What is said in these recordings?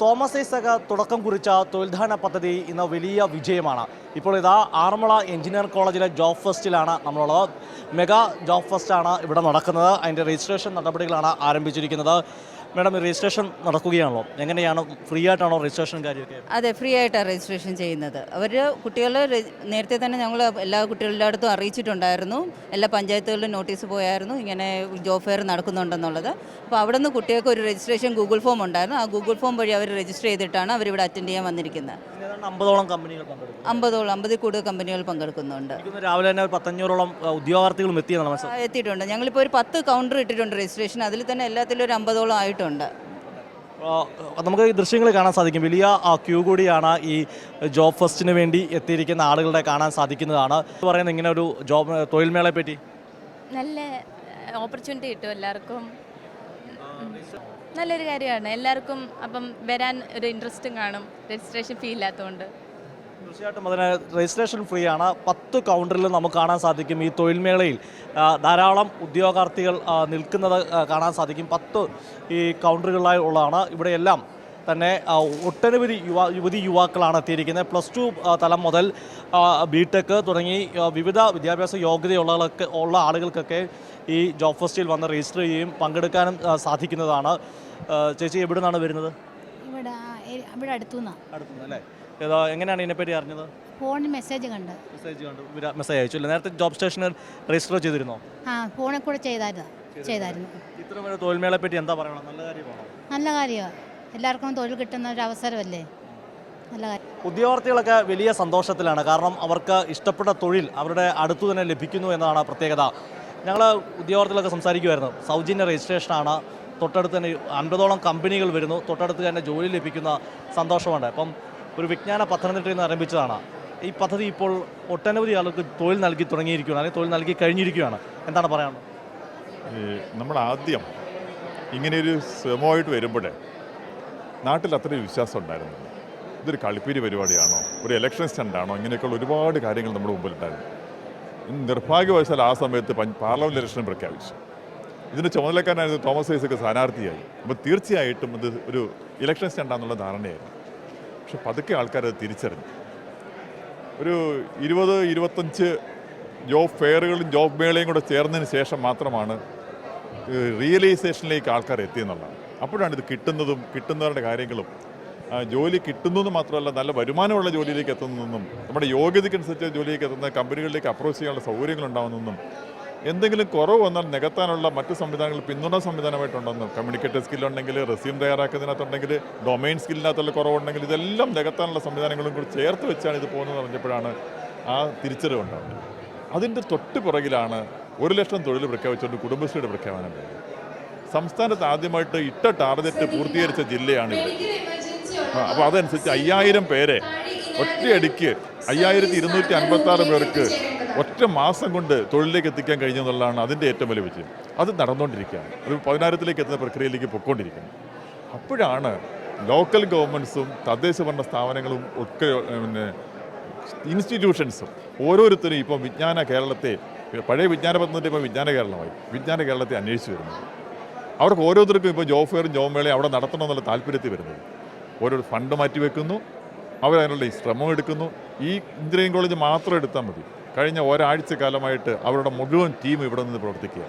Thomas ഐസക തുടക്കം കുറിച്ച തൊഴിൽദാന പദ്ധതി ഇന്ന് വലിയ വിജയമാണ്. ഇപ്പോൾ ഇതാ ആറന്മുള എഞ്ചിനീയറിംഗ് കോളേജിലെ ജോബ് ഫെസ്റ്റിലാണ് നമ്മളുള്ളത്. മെഗാ ജോബ് ഫെസ്റ്റാണ് ഇവിടെ നടക്കുന്നത്. അതിന്റെ രജിസ്ട്രേഷൻ നടപടികളാണ് ആരംഭിച്ചിരിക്കുന്നത്. മാഡം രജിസ്ട്രേഷൻ നടക്കുകയാണല്ലോ. എങ്ങനെയാണ് ഫ്രീ ആയിട്ടാണോ രജിസ്ട്രേഷൻ കാര്യമൊക്കെ? അതെ ഫ്രീ ആയിട്ടാണ് രജിസ്ട്രേഷൻ ചെയ്യുന്നത്. അവർ കുട്ടികളെ നേരത്തെ തന്നെ ഞങ്ങൾ എല്ലാ കുട്ടികളുടെ അടുത്തും അറിയിച്ചിട്ടുണ്ടായിരുന്നു. എല്ലാ പഞ്ചായത്തുകളിലും നോട്ടീസ് പോയായിരുന്നു. ഇങ്ങനെ ജോബ് ഫെയർ നടക്കുന്നുണ്ടെന്നുള്ളത്. അപ്പോൾ അവിടെ നിന്ന് കുട്ടികൾക്ക് ഒരു രജിസ്ട്രേഷൻ ഗൂഗിൾ ഫോം ഉണ്ടായിരുന്നു. ആ ഗൂഗിൾ ഫോം വഴി അവർ രജിസ്റ്റർ ചെയ്തിട്ടാണ് അവരിവിടെ അറ്റൻഡ് ചെയ്യാൻ വന്നിരിക്കുന്നത്. അമ്പതോളം കമ്പനികൾ പങ്കെടുക്കും അമ്പതോളം അമ്പതിൽ കൂടുതൽ കമ്പനികൾ പങ്കെടുക്കുന്നുണ്ട്. രാവിലെ തന്നെ ഒരു പത്തഞ്ഞൂറോളം ഉദ്യോഗാർത്ഥികളും എത്തിയെന്നാണ് എത്തിയിട്ടുണ്ട്. ഞങ്ങളിപ്പോൾ ഒരു പത്ത് കൗണ്ടർ ഇട്ടിട്ടുണ്ട് രജിസ്ട്രേഷൻ അതിൽ തന്നെ എല്ലാത്തിലും ഒരു അമ്പതോളം ആയിട്ടുണ്ട്. നമുക്ക് ഈ ദൃശ്യങ്ങൾ കാണാൻ സാധിക്കും. വലിയ ക്യൂ കൂടിയാണ് ഈ ജോബ് ഫസ്റ്റിന് വേണ്ടി എത്തിയിരിക്കുന്ന ആളുകളുടെ കാണാൻ സാധിക്കുന്നതാണ്. പറയുന്നത് ഇങ്ങനെ ഒരു ജോബ് തൊഴിൽ മേളയെ പറ്റി. നല്ല ഓപ്പർച്യൂണിറ്റി കിട്ടും എല്ലാവർക്കും. നല്ലൊരു കാര്യമാണ്. എല്ലാവർക്കും അപ്പം വരാൻ ഒരു ഇൻട്രസ്റ്റും കാണും. രജിസ്ട്രേഷൻ ഫീ ഇല്ലാത്തതുകൊണ്ട് തീർച്ചയായിട്ടും അതിന് രജിസ്ട്രേഷൻ ഫ്രീ ആണ്. പത്ത് കൗണ്ടറിൽ നമുക്ക് കാണാൻ സാധിക്കും ഈ തൊഴിൽ മേളയിൽ ധാരാളം ഉദ്യോഗാർത്ഥികൾ നിൽക്കുന്നത് കാണാൻ സാധിക്കും. പത്ത് ഈ കൗണ്ടറുകളായി ഉള്ളതാണ്. ഇവിടെയെല്ലാം തന്നെ ഒട്ടനവധി യുവ യുവതി യുവാക്കളാണ് എത്തിയിരിക്കുന്നത്. പ്ലസ് ടു തലം മുതൽ ബി ടെക് തുടങ്ങി വിവിധ വിദ്യാഭ്യാസ യോഗ്യതയുള്ളവർക്ക് ഉള്ള ആളുകൾക്കൊക്കെ ഈ ജോബ് ഫെസ്റ്റിൽ വന്ന് രജിസ്റ്റർ ചെയ്യുകയും പങ്കെടുക്കാനും സാധിക്കുന്നതാണ്. ചേച്ചി എവിടെ നിന്നാണ് വരുന്നത്? ഇവിടെ അടുത്തുനിന്ന്. എങ്ങനെയാണ് ഇതിനെപ്പറ്റി അറിഞ്ഞത്? ഫോണിൽ മെസ്സേജ് കണ്ട്. മെസ്സേജ് കണ്ടു. മെസ്സേജ് അയച്ചു നേരത്തെ ജോബ് സ്റ്റേഷനിൽ രജിസ്റ്റർ ചെയ്തിരുന്നോ? ആ ഫോണിൽ കൂടെ ചെയ്തായിരുന്നു. ചെയ്തായിരുന്നു. ഇത്ര തോൽമേളെ പറ്റി എന്താ പറയണം? നല്ല കാര്യമാണ്? നല്ല കാര്യമാണ് എല്ലാവർക്കും തൊഴിൽ കിട്ടുന്ന ഒരു അവസരമല്ലേ? നല്ല കാര്യം. ഉദ്യോഗാർത്ഥികളൊക്കെ വലിയ സന്തോഷത്തിലാണ്. കാരണം അവർക്ക് ഇഷ്ടപ്പെട്ട തൊഴിൽ അവരുടെ അടുത്തു തന്നെ ലഭിക്കുന്നു എന്നതാണ് പ്രത്യേകത. ഞങ്ങൾ ഉദ്യോഗാർത്ഥികളൊക്കെ സംസാരിക്കുമായിരുന്നു സൗജന്യ രജിസ്ട്രേഷനാണ്. തൊട്ടടുത്ത് തന്നെ അൻപതോളം കമ്പനികൾ വരുന്നു. തൊട്ടടുത്ത് തന്നെ ജോലി ലഭിക്കുന്ന സന്തോഷമുണ്ട്. അപ്പം ഒരു വിജ്ഞാന പത്തനംതിട്ടയിൽ നിന്ന് ആരംഭിച്ചതാണ്. ഈ പദ്ധതി ഇപ്പോൾ ഒട്ടനവധി ആളുകൾക്ക് തൊഴിൽ നൽകി തുടങ്ങിയിരിക്കുകയാണ്. അല്ലെങ്കിൽ തൊഴിൽ നൽകി കഴിഞ്ഞിരിക്കുകയാണ്. എന്താണ് പറയാനുള്ളത്? നമ്മൾ ആദ്യം ഇങ്ങനെയൊരു ശ്രമമായിട്ട് വരുമ്പോൾ നാട്ടിൽ അത്രയും വിശ്വാസം ഉണ്ടായിരുന്നില്ല. ഇതൊരു കളിപ്പീരി പരിപാടിയാണോ? ഒരു ഇലക്ഷൻ സ്റ്റാൻഡാണോ ഇങ്ങനെയൊക്കെയുള്ള ഒരുപാട് കാര്യങ്ങൾ നമ്മുടെ മുമ്പിലുണ്ടായിരുന്നു. നിർഭാഗ്യവശാൽ ആ സമയത്ത് പാർലമെന്റ് ഇലക്ഷൻ പ്രഖ്യാപിച്ചു. ഇതിന്റെ ചുമതലക്കാരനായിരുന്നു തോമസ് ഐസക്ക് സ്ഥാനാർത്ഥിയായി. അപ്പോൾ തീർച്ചയായിട്ടും ഇത് ഒരു ഇലക്ഷൻ സ്റ്റണ്ടാന്നുള്ള ധാരണയായിരുന്നു. പക്ഷെ പതുക്കെ ആൾക്കാരത് തിരിച്ചറിഞ്ഞു. ഒരു ഇരുപത് ഇരുപത്തഞ്ച് ജോബ് ഫെയറുകളും ജോബ് മേളയും കൂടെ ചേർന്നതിന് ശേഷം മാത്രമാണ് റിയലൈസേഷനിലേക്ക് ആൾക്കാർ എത്തിയെന്നുള്ളതാണ്. അപ്പോഴാണ് ഇത് കിട്ടുന്നതും കിട്ടുന്നവരുടെ കാര്യങ്ങളും. ജോലി കിട്ടുന്നതെന്ന് മാത്രമല്ല നല്ല വരുമാനമുള്ള ജോലിയിലേക്ക് എത്തുന്നതെന്നും നമ്മുടെ യോഗ്യതയ്ക്കനുസരിച്ച് ജോലിയിലേക്ക് എത്തുന്ന കമ്പനികളിലേക്ക് അപ്രോച്ച് ചെയ്യാനുള്ള സൗകര്യങ്ങൾ ഉണ്ടാകുന്നതെന്നും എന്തെങ്കിലും കുറവ് വന്നാൽ നികത്താനുള്ള മറ്റ് സംവിധാനങ്ങൾ പിന്തുണ സംവിധാനമായിട്ടുണ്ടെന്നും കമ്മ്യൂണിക്കേറ്റർ സ്കില്ലുണ്ടെങ്കിൽ റെസ്യൂം തയ്യാറാക്കുന്നതിനകത്തുണ്ടെങ്കിൽ ഡൊമൈൻ സ്കില്ലിനകത്തുള്ള കുറവുണ്ടെങ്കിൽ ഇതെല്ലാം നികത്താനുള്ള സംവിധാനങ്ങളും കൂടി ചേർത്ത് വെച്ചാണ് ഇത് പോകുന്നത് പറഞ്ഞപ്പോഴാണ് ആ തിരിച്ചറിവുണ്ടാകുന്നത് അതിന്റെ തൊട്ട് പുറകിലാണ് ഒരു ലക്ഷം തൊഴിൽ പ്രഖ്യാപിച്ചുകൊണ്ട് കുടുംബശ്രീയുടെ പ്രഖ്യാപനം സംസ്ഥാനത്ത് ആദ്യമായിട്ട് ഇട്ട ടാർഗറ്റ് പൂർത്തീകരിച്ച ജില്ലയാണ് ഇത്. അപ്പോൾ അതനുസരിച്ച് അയ്യായിരം പേരെ ഒറ്റയടിക്ക് അയ്യായിരത്തി ഇരുന്നൂറ്റി അൻപത്തി ആറ് പേർക്ക് ഒറ്റ മാസം കൊണ്ട് തൊഴിലിലേക്ക് എത്തിക്കാൻ കഴിഞ്ഞു എന്നുള്ളതാണ് അതിന്റെ ഏറ്റവും വലിയ വിജയം. അത് നടന്നുകൊണ്ടിരിക്കുകയാണ്. അത് പതിനായിരത്തിലേക്ക് എത്തുന്ന പ്രക്രിയയിലേക്ക് പൊയ്ക്കൊണ്ടിരിക്കുന്നത് അപ്പോഴാണ് ലോക്കൽ ഗവൺമെന്റ്സും തദ്ദേശ ഭരണ സ്ഥാപനങ്ങളും ഒക്കെ പിന്നെ ഇൻസ്റ്റിറ്റ്യൂഷൻസും ഓരോരുത്തരും ഇപ്പം വിജ്ഞാന കേരളത്തെ പഴയ വിജ്ഞാന പദ്ധതി ഇപ്പോൾ വിജ്ഞാന കേരളമായി വിജ്ഞാന കേരളത്തെ അന്വേഷിച്ച് വരുന്നത്. അവർക്ക് ഓരോരുത്തർക്കും ഇപ്പോൾ ജോബ് ഫെയറും ജോബ് മേളയും അവിടെ നടത്തണമെന്നുള്ള താല്പര്യത്തിൽ വരുന്നത്. ഓരോ ഫണ്ട് മാറ്റി വെക്കുന്നു. അവരതിനുള്ള ഈ ശ്രമം എടുക്കുന്നു. ഈ എഞ്ചിനീയറിംഗ് കോളേജ് മാത്രം എടുത്താൽ മതി. കഴിഞ്ഞ ഒരാഴ്ച കാലമായിട്ട് അവരുടെ മുഴുവൻ ടീം ഇവിടെ നിന്ന് പ്രവർത്തിക്കുക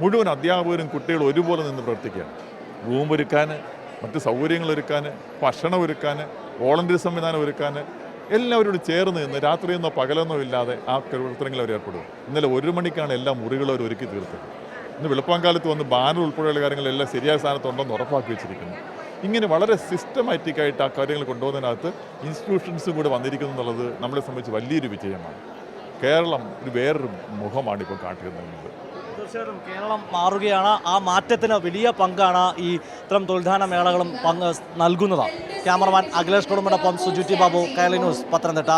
മുഴുവൻ അധ്യാപകരും കുട്ടികളും ഒരുപോലെ നിന്ന് പ്രവർത്തിക്കുകയാണ്. റൂം ഒരുക്കാൻ മറ്റ് സൗകര്യങ്ങൾ ഒരുക്കാൻ ഭക്ഷണം ഒരുക്കാൻ വോളണ്ടിയർ സംവിധാനം ഒരുക്കാൻ എല്ലാവരോടും ചേർന്ന് നിന്ന് രാത്രിയെന്നോ പകലെന്നോ ഇല്ലാതെ ആ പ്രവർത്തനങ്ങളിൽ അവർ ഏർപ്പെടും ഇന്നലെ ഒരു മണിക്കാണ് എല്ലാ മുറികളും അവർ ഒരുക്കി തീർത്തത്. ഇന്ന് വെളുപ്പാങ്കാലത്ത് വന്ന് ബാനർ ഉൾപ്പെടെയുള്ള കാര്യങ്ങളെല്ലാം ശരിയായ സ്ഥാനത്തുണ്ടെന്ന് ഉറപ്പാക്കി വെച്ചിരിക്കുന്നു. ഇങ്ങനെ വളരെ സിസ്റ്റമാറ്റിക്കായിട്ട് ആ കാര്യങ്ങൾ കൊണ്ടുപോകുന്നതിനകത്ത് ഇൻസ്റ്റിറ്റ്യൂഷൻസും കൂടെ വന്നിരിക്കുന്നു എന്നുള്ളത് നമ്മളെ സംബന്ധിച്ച് വലിയൊരു വിജയമാണ്. കേരളം ഒരു വേറൊരു മുഖമാണ് ഇപ്പോൾ കാട്ടിയിരുന്നത്. തീർച്ചയായിട്ടും കേരളം മാറുകയാണ്. ആ മാറ്റത്തിന് വലിയ പങ്കാണ് ഈ ഇത്തരം തൊഴിൽദാന മേളകളും പങ്ക് നൽകുന്നത്. ക്യാമറമാൻ അഖിലേഷ് കുടുംബടൊപ്പം സുജുറ്റി ബാബു കേരള ന്യൂസ് പത്തനംതിട്ട.